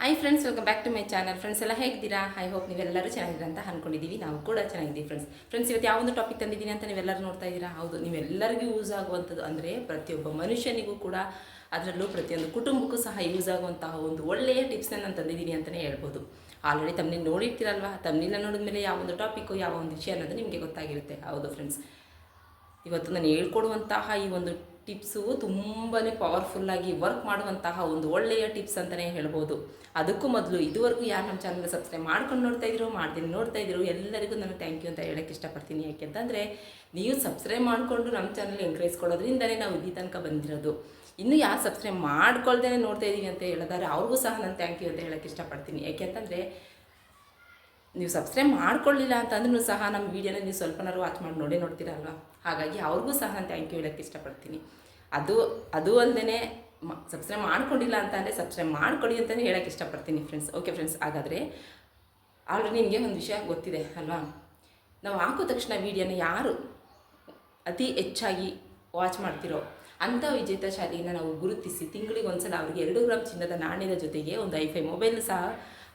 Hi friends welcome back to my channel friends ಎಲ್ಲ ಹೇಗಿದ್ದೀರಾ? I hope ನೀವೆಲ್ಲರೂ ಚೆನ್ನಾಗಿದ್ದೀರಾ ಅಂತ ಅಂದ್ಕೊಂಡಿದ್ದೀವಿ ನಾವು ಕೂಡ ಚೆನ್ನಾಗಿದ್ದೀವಿ ಫ್ರೆಂಡ್ಸ್ ಫ್ರೆಂಡ್ಸ್ ಇವತ್ತು ಯಾವೊಂದು ಟಾಪಿಕ್ ತಂದಿದ್ದೀನಿ ಅಂತ ನೀವೆಲ್ಲರೂ ನೋಡ್ತಾ ಇದ್ದೀರಾ? ಹೌದು, ನೀವೆಲ್ಲರಿಗೂ ಯೂಸ್ ಆಗುವಂಥದ್ದು ಅಂದರೆ ಪ್ರತಿಯೊಬ್ಬ ಮನುಷ್ಯನಿಗೂ ಕೂಡ ಅದರಲ್ಲೂ ಪ್ರತಿಯೊಂದು ಕುಟುಂಬಕ್ಕೂ ಸಹ ಯೂಸ್ ಆಗುವಂತಹ ಒಂದು ಒಳ್ಳೆಯ ಟಿಪ್ಸ್ನ ನಾನು ತಂದಿದ್ದೀನಿ ಅಂತಲೇ ಹೇಳ್ಬೋದು. ಆಲ್ರೆಡಿ ತಮ್ಮಲ್ಲಿ ನೋಡಿರ್ತೀರಲ್ವಾ? ನೋಡಿದ ಮೇಲೆ ಯಾವ ಒಂದು ಟಾಪಿಕ್ಕು ಯಾವ ಒಂದು ವಿಷಯ ಅನ್ನೋದು ನಿಮಗೆ ಗೊತ್ತಾಗಿರುತ್ತೆ. ಹೌದು ಫ್ರೆಂಡ್ಸ್ ಇವತ್ತು ನಾನು ಹೇಳ್ಕೊಡುವಂತಹ ಈ ಒಂದು ಟಿಪ್ಸು ತುಂಬಾ ಪವರ್ಫುಲ್ಲಾಗಿ ವರ್ಕ್ ಮಾಡುವಂತಹ ಒಂದು ಒಳ್ಳೆಯ ಟಿಪ್ಸ್ ಅಂತಲೇ ಹೇಳ್ಬೋದು. ಅದಕ್ಕೂ ಮೊದಲು ಇದುವರೆಗೂ ಯಾರು ನಮ್ಮ ಚಾನಲ್ ಸಬ್ಸ್ಕ್ರೈಬ್ ಮಾಡ್ಕೊಂಡು ನೋಡ್ತಾ ಇದ್ರು, ಮಾಡ್ತೀನಿ ನೋಡ್ತಾ ಇದ್ರು, ಎಲ್ಲರಿಗೂ ನಾನು ಥ್ಯಾಂಕ್ ಯು ಅಂತ ಹೇಳೋಕ್ಕೆ ಇಷ್ಟಪಡ್ತೀನಿ. ಯಾಕೆಂತಂದರೆ ನೀವು ಸಬ್ಸ್ಕ್ರೈಬ್ ಮಾಡಿಕೊಂಡು ನಮ್ಮ ಚಾನಲ್ ಎಂಕರೇಜ್ ಕೊಡೋದ್ರಿಂದಲೇ ನಾವು ಇಲ್ಲಿ ತನಕ ಬಂದಿರೋದು. ಇನ್ನು ಯಾರು ಸಬ್ಸ್ಕ್ರೈಬ್ ಮಾಡ್ಕೊಳ್ದೇ ನೋಡ್ತಾ ಇದ್ದೀವಿ ಅಂತ ಹೇಳಿದಾರೆ ಅವ್ರಿಗೂ ಸಹ ನಾನು ಥ್ಯಾಂಕ್ ಯು ಅಂತ ಹೇಳೋಕ್ಕೆ ಇಷ್ಟಪಡ್ತೀನಿ. ಯಾಕೆಂತಂದರೆ ನೀವು ಸಬ್ಸ್ಕ್ರೈಬ್ ಮಾಡ್ಕೊಳ್ಳಿಲ್ಲ ಅಂತಂದ್ರೂ ಸಹ ನಮ್ಮ ವೀಡಿಯೋನ ನೀವು ಸ್ವಲ್ಪನಾರು ವಾಚ್ ಮಾಡಿ ನೋಡೇ ನೋಡ್ತೀರಲ್ವ? ಹಾಗಾಗಿ ಅವ್ರಿಗೂ ಸಹ ನಾನು ಥ್ಯಾಂಕ್ ಯು ಹೇಳೋಕ್ಕೆ ಇಷ್ಟಪಡ್ತೀನಿ. ಅದು ಅದು ಅಲ್ಲದೆ ಸಬ್ಸ್ಕ್ರೈಬ್ ಮಾಡ್ಕೊಂಡಿಲ್ಲ ಅಂತ ಅಂದರೆ ಸಬ್ಸ್ಕ್ರೈಬ್ ಮಾಡ್ಕೊಳ್ಳಿ ಅಂತಲೇ ಹೇಳೋಕ್ಕೆ ಇಷ್ಟಪಡ್ತೀನಿ ಫ್ರೆಂಡ್ಸ್ ಓಕೆ ಫ್ರೆಂಡ್ಸ್ ಹಾಗಾದರೆ ಆಲ್ರೆಡಿ ನಿಮಗೆ ಒಂದು ವಿಷಯ ಗೊತ್ತಿದೆ ಅಲ್ವಾ? ನಾವು ಹಾಕೋ ತಕ್ಷಣ ವೀಡಿಯೋನ ಯಾರು ಅತಿ ಹೆಚ್ಚಾಗಿ ವಾಚ್ ಮಾಡ್ತಿರೋ ಅಂಥ ಶಾಲೆಯನ್ನು ನಾವು ಗುರುತಿಸಿ ತಿಂಗಳಿಗೆ ಒಂದ್ಸಲ ಅವರಿಗೆ ಎರಡು ಗ್ರಾಮ್ ಚಿನ್ನದ ನಾಣ್ಯದ ಜೊತೆಗೆ ಒಂದು ಐಫೈ ಮೊಬೈಲ್ ಸಹ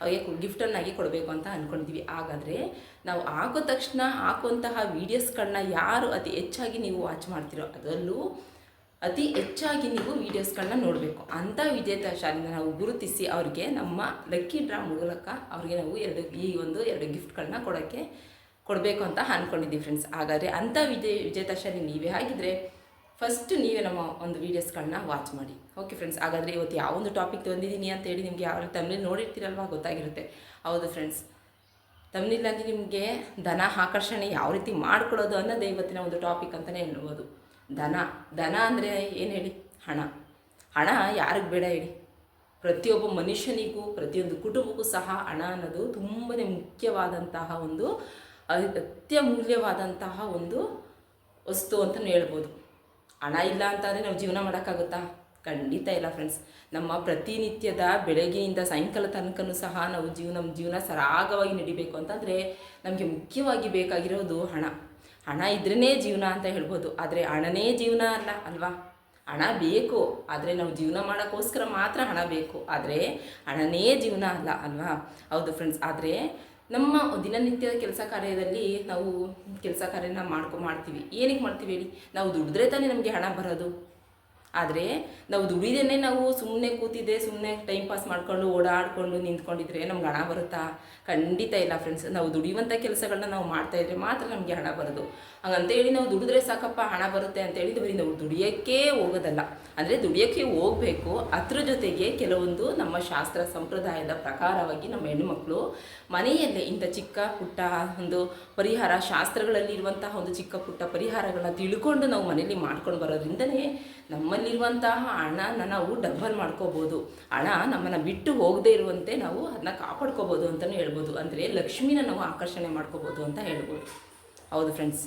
ಅವರಿಗೆ ಗಿಫ್ಟನ್ನಾಗಿ ಕೊಡಬೇಕು ಅಂತ ಅಂದ್ಕೊಂಡಿದ್ದೀವಿ ಹಾಗಾದರೆ ನಾವು ಹಾಕೋ ತಕ್ಷಣ ಹಾಕುವಂತಹ ವೀಡಿಯೋಸ್ಗಳನ್ನ ಯಾರು ಅತಿ ಹೆಚ್ಚಾಗಿ ನೀವು ವಾಚ್ ಮಾಡ್ತಿರೋ ಅದರಲ್ಲೂ ಅತಿ ಹೆಚ್ಚಾಗಿ ನೀವು ವೀಡಿಯೋಸ್ಗಳನ್ನ ನೋಡಬೇಕು. ಅಂಥ ವಿಜೇತ ಶಾಲೆಯನ್ನು ನಾವು ಗುರುತಿಸಿ ಅವರಿಗೆ ನಮ್ಮ ಲಕ್ಕಿ ಡ್ರಾ ಮೂಲಕ ಅವ್ರಿಗೆ ನಾವು ಎರಡು ಈ ಒಂದು ಎರಡು ಗಿಫ್ಟ್ಗಳನ್ನ ಕೊಡೋಕ್ಕೆ ಕೊಡಬೇಕು ಅಂತ ಅಂದ್ಕೊಂಡಿದ್ದೀವಿ ಫ್ರೆಂಡ್ಸ್ ಹಾಗಾದರೆ ಅಂಥ ವಿಜಯ ವಿಜೇತ ಶಾಲೆ ನೀವೇ ಆಗಿದ್ದರೆ ಫಸ್ಟ್ ನೀವೇ ನಮ್ಮ ಒಂದು ವೀಡಿಯೋಸ್ಗಳನ್ನ ವಾಚ್ ಮಾಡಿ. ಓಕೆ ಫ್ರೆಂಡ್ಸ್ ಹಾಗಾದರೆ ಇವತ್ತು ಯಾವ ಒಂದು ಟಾಪಿಕ್ ತಂದಿದ್ದೀನಿ ಅಂತ ಹೇಳಿ ನಿಮಗೆ ಯಾವ ತಮ್ಮಲ್ಲಿ ನೋಡಿರ್ತೀರಲ್ವಾ ಗೊತ್ತಾಗಿರುತ್ತೆ. ಹೌದು ಫ್ರೆಂಡ್ಸ್ ತಮ್ಮನಿಲ್ಲಂದ್ರೆ ನಿಮಗೆ ಧನ ಆಕರ್ಷಣೆ ಯಾವ ರೀತಿ ಮಾಡ್ಕೊಳ್ಳೋದು ಅನ್ನೋದೇ ಇವತ್ತಿನ ಒಂದು ಟಾಪಿಕ್ ಅಂತಲೇ ಹೇಳ್ಬೋದು. ಧನ ಧನ ಅಂದರೆ ಏನು ಹೇಳಿ? ಹಣ. ಹಣ ಯಾರಿಗೆ ಬೇಡ ಹೇಳಿ? ಪ್ರತಿಯೊಬ್ಬ ಮನುಷ್ಯನಿಗೂ, ಪ್ರತಿಯೊಂದು ಕುಟುಂಬಕ್ಕೂ ಸಹ ಹಣ ಅನ್ನೋದು ತುಂಬಾ ಮುಖ್ಯವಾದಂತಹ ಒಂದು ಅತ್ಯಮೂಲ್ಯವಾದಂತಹ ಒಂದು ವಸ್ತು ಅಂತಲೂ ಹೇಳ್ಬೋದು. ಹಣ ಇಲ್ಲ ಅಂತಂದರೆ ನಾವು ಜೀವನ ಮಾಡೋಕ್ಕಾಗುತ್ತಾ? ಖಂಡಿತ ಇಲ್ಲ ಫ್ರೆಂಡ್ಸ್ ನಮ್ಮ ಪ್ರತಿನಿತ್ಯದ ಬೆಳಗ್ಗೆಯಿಂದ ಸಾಯಂಕಾಲ ತನಕನೂ ಸಹ ನಾವು ಜೀವನ ನಮ್ಮ ಜೀವನ ಸರಾಗವಾಗಿ ನಡಿಬೇಕು ಅಂತಂದರೆ ನಮಗೆ ಮುಖ್ಯವಾಗಿ ಬೇಕಾಗಿರೋದು ಹಣ. ಹಣ ಇದ್ರೇ ಜೀವನ ಅಂತ ಹೇಳ್ಬೋದು. ಆದರೆ ಹಣನೇ ಜೀವನ ಅಲ್ಲ, ಅಲ್ವಾ? ಹಣ ಬೇಕು. ಆದರೆ ನಾವು ಜೀವನ ಮಾಡೋಕ್ಕೋಸ್ಕರ ಮಾತ್ರ ಹಣ ಬೇಕು. ಆದರೆ ಹಣನೇ ಜೀವನ ಅಲ್ಲ, ಅಲ್ವಾ? ಹೌದು ಫ್ರೆಂಡ್ಸ್ ಆದರೆ ನಮ್ಮ ದಿನನಿತ್ಯದ ಕೆಲಸ ಕಾರ್ಯದಲ್ಲಿ ನಾವು ಕೆಲಸ ಕಾರ್ಯನ ಮಾಡ್ಕೊ, ಮಾಡ್ತೀವಿ. ಏನಕ್ಕೆ ಮಾಡ್ತೀವಿ ಹೇಳಿ? ನಾವು ದುಡಿದ್ರೆ ತಾನೇ ನಮಗೆ ಹಣ ಬರೋದು. ಆದರೆ ನಾವು ದುಡಿದೇನೆ ನಾವು ಸುಮ್ಮನೆ ಕೂತಿದ್ದೆ ಸುಮ್ಮನೆ ಟೈಮ್ ಪಾಸ್ ಮಾಡ್ಕೊಂಡು, ಓಡಾಡಿಕೊಂಡು ನಿಂತ್ಕೊಂಡಿದ್ರೆ ನಮ್ಗೆ ಹಣ ಬರುತ್ತಾ? ಖಂಡಿತ ಇಲ್ಲ ಫ್ರೆಂಡ್ಸ್ ನಾವು ದುಡಿಯುವಂಥ ಕೆಲಸಗಳನ್ನ ನಾವು ಮಾಡ್ತಾಯಿದ್ರೆ ಮಾತ್ರ ನಮಗೆ ಹಣ ಬರೋದು. ಹಂಗಂತೇಳಿ ನಾವು ದುಡಿದ್ರೆ ಸಾಕಪ್ಪ, ಹಣ ಬರುತ್ತೆ ಅಂತ ಹೇಳಿದ್ರೆ ಬರೀ ನಾವು ದುಡಿಯೋಕ್ಕೇ ಹೋಗೋದಲ್ಲ. ಅಂದರೆ ದುಡಿಯೋಕ್ಕೆ ಹೋಗಬೇಕು. ಅದ್ರ ಜೊತೆಗೆ ಕೆಲವೊಂದು ನಮ್ಮ ಶಾಸ್ತ್ರ ಸಂಪ್ರದಾಯದ ಪ್ರಕಾರವಾಗಿ ನಮ್ಮ ಹೆಣ್ಣುಮಕ್ಕಳು ಮನೆಯಲ್ಲೇ ಇಂಥ ಚಿಕ್ಕ ಪುಟ್ಟ ಒಂದು ಪರಿಹಾರ ಶಾಸ್ತ್ರಗಳಲ್ಲಿ ಇರುವಂತಹ ಒಂದು ಚಿಕ್ಕ ಪುಟ್ಟ ಪರಿಹಾರಗಳನ್ನ ತಿಳ್ಕೊಂಡು ನಾವು ಮನೆಯಲ್ಲಿ ಮಾಡ್ಕೊಂಡು ಬರೋದ್ರಿಂದನೇ ನಮ್ಮಲ್ಲಿರುವಂತಹ ಹಣನ ನಾವು ಡಬಲ್ ಮಾಡ್ಕೋಬೋದು. ಹಣ ನಮ್ಮನ್ನು ಬಿಟ್ಟು ಹೋಗದೇ ಇರುವಂತೆ ನಾವು ಅದನ್ನ ಕಾಪಾಡ್ಕೋಬೋದು ಅಂತಲೂ ಹೇಳ್ಬೋದು. ಅಂದರೆ ಲಕ್ಷ್ಮಿನ ನಾವು ಆಕರ್ಷಣೆ ಮಾಡ್ಕೋಬೋದು ಅಂತ ಹೇಳ್ಬೋದು. ಹೌದು ಫ್ರೆಂಡ್ಸ್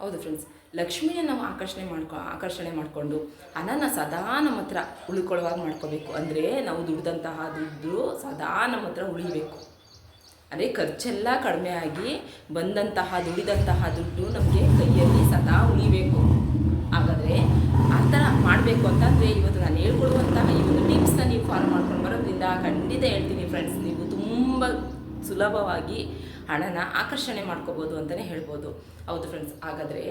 ಹೌದು ಫ್ರೆಂಡ್ಸ್ ಲಕ್ಷ್ಮಿನ ನಾವು ಆಕರ್ಷಣೆ ಮಾಡ್ಕೊ ಆಕರ್ಷಣೆ ಮಾಡಿಕೊಂಡು ಹಣನ ಸದಾ ನಮ್ಮ ಹತ್ರ ಉಳ್ಕೊಳ್ಳುವಾಗ ಮಾಡ್ಕೋಬೇಕು. ಅಂದರೆ ನಾವು ದುಡ್ದಂತಹ ದುಡ್ಡು ಸದಾ ನಮ್ಮ ಹತ್ರ ಉಳಿಬೇಕು. ಅದೇ ಖರ್ಚೆಲ್ಲ ಕಡಿಮೆ ಆಗಿ ಬಂದಂತಹ, ದುಡಿದಂತಹ ದುಡ್ಡು ನಮಗೆ ಕೈಯಲ್ಲಿ ಸದಾ ಉಳಿಬೇಕು. ಹಾಗಾದರೆ ಆ ಥರ ಮಾಡಬೇಕು ಅಂತಂದರೆ ಇವತ್ತು ನಾನು ಹೇಳ್ಕೊಡುವಂತಹ ಈ ಒಂದು ಟಿಪ್ಸ್ನ ನೀವು ಫಾಲೋ ಮಾಡ್ಕೊಂಡು ಬರೋದ್ರಿಂದ ಖಂಡಿತ ಹೇಳ್ತೀನಿ ಫ್ರೆಂಡ್ಸ್ ನೀವು ತುಂಬ ಸುಲಭವಾಗಿ ಹಣನ ಆಕರ್ಷಣೆ ಮಾಡ್ಕೋಬೋದು ಅಂತಲೇ ಹೇಳ್ಬೋದು. ಹೌದು ಫ್ರೆಂಡ್ಸ್ ಹಾಗಾದರೆ